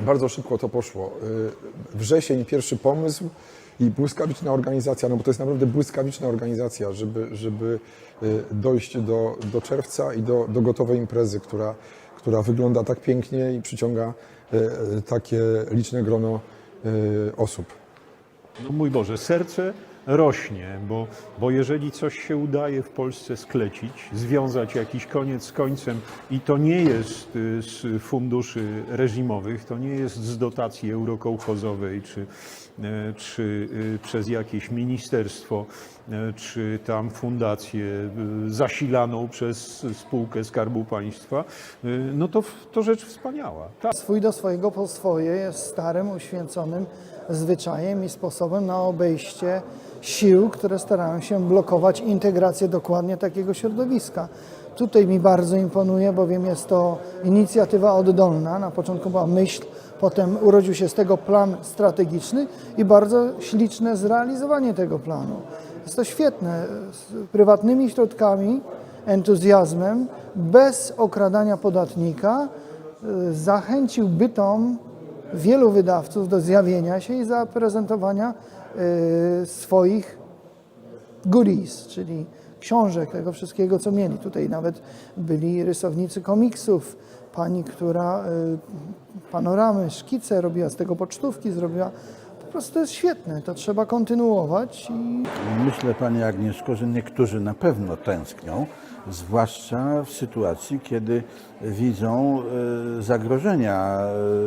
Bardzo szybko to poszło. Y, Wrzesień, pierwszy pomysł i błyskawiczna organizacja, no bo to jest naprawdę błyskawiczna organizacja, żeby, żeby y, dojść do, do czerwca i do, do gotowej imprezy, która, która wygląda tak pięknie i przyciąga y, takie liczne grono osób. No mój Boże, serce rośnie, bo, bo jeżeli coś się udaje w Polsce sklecić, związać jakiś koniec z końcem i to nie jest y, z funduszy reżimowych, to nie jest z dotacji eurokołchozowej czy, e, czy y, przez jakieś ministerstwo, czy tam fundację y, zasilaną przez spółkę Skarbu Państwa, y, no to, to rzecz wspaniała. Tak. Swój do swojego po swoje jest starym, uświęconym zwyczajem i sposobem na obejście sił, które starają się blokować integrację dokładnie takiego środowiska. Tutaj mi bardzo imponuje, bowiem jest to inicjatywa oddolna. Na początku była myśl, potem urodził się z tego plan strategiczny i bardzo śliczne zrealizowanie tego planu. Jest to świetne. Z prywatnymi środkami, entuzjazmem, bez okradania podatnika, y, zachęcił bytom wielu wydawców do zjawienia się i zaprezentowania y, swoich goodies, czyli książek, tego wszystkiego, co mieli. Tutaj nawet byli rysownicy komiksów, pani, która y, panoramy, szkice robiła, z tego pocztówki zrobiła. Po prostu to jest świetne, to trzeba kontynuować i Myślę, Pani Agnieszko, że niektórzy na pewno tęsknią, zwłaszcza w sytuacji, kiedy widzą e, zagrożenia,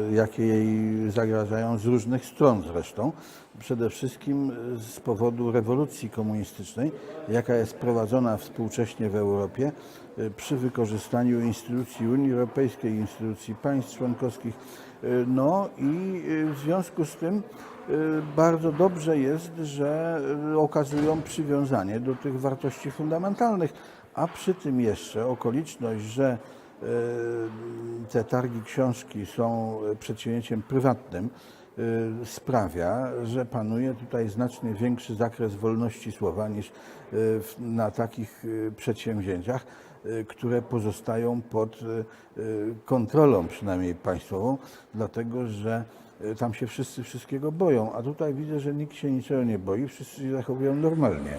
e, jakie jej zagrażają z różnych stron zresztą. Przede wszystkim e, z powodu rewolucji komunistycznej, jaka jest prowadzona współcześnie w Europie przy wykorzystaniu instytucji Unii Europejskiej, instytucji państw członkowskich. No i w związku z tym bardzo dobrze jest, że okazują przywiązanie do tych wartości fundamentalnych, a przy tym jeszcze okoliczność, że y, te targi książki są przedsięwzięciem prywatnym, y, sprawia, że panuje tutaj znacznie większy zakres wolności słowa niż na takich przedsięwzięciach, które pozostają pod kontrolą przynajmniej państwową, dlatego że tam się wszyscy wszystkiego boją, a tutaj widzę, że nikt się niczego nie boi, wszyscy się zachowują normalnie.